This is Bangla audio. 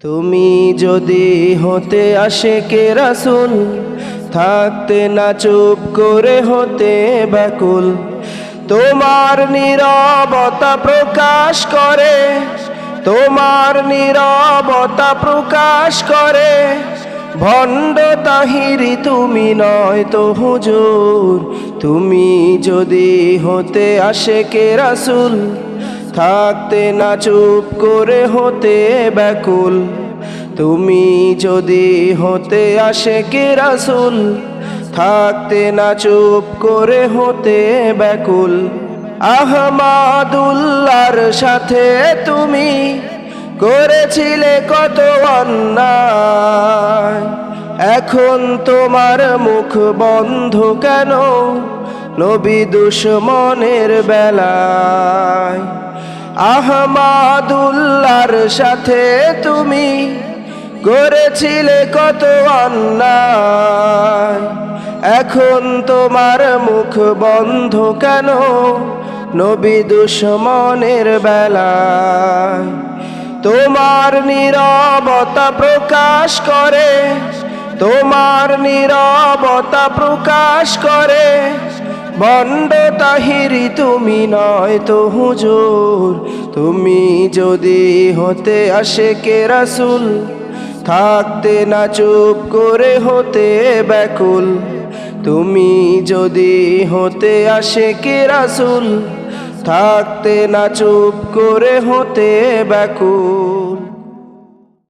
তুমি যদি হতে আসে কে রাসুল, থাকতে না চুপ করে হতে ব্যাকুল। তোমার নীরবতা প্রকাশ করে, তোমার নীরবতা প্রকাশ করে। ভণ্ড তাহিরি তুমি নয় তো হুজুর, তুমি যদি হতে আসে কে রাসুল থাকতে না চুপ করে হতে ব্যাকুল। তুমি যদি হতে আসে কে রাসুল? থাকতে না চুপ করে হতে ব্যাকুল। আহমাদুল্লার সাথে তুমি করেছিলে কত অন্যায়। এখন তোমার মুখ বন্ধ কেন? নবী দুশ্মনের বেলায় আহমাদুল্লার সাথে তুমি করেছিলে কত অন্যায়। এখন তোমার মুখ বন্ধ কেন নবী দুশ্মনের বেলায়? তোমার নীরবতা প্রকাশ করে, তোমার নীরবতা প্রকাশ করে বন্ড তাহিরি তুমি নয় তো হুজুর। তুমি যদি হতে আসে কে রাসুল, থাকতে না চুপ করে হতে ব্যাকুল। তুমি যদি হতে আসে কে রাসুল, থাকতে না চুপ করে হতে ব্যাকুল।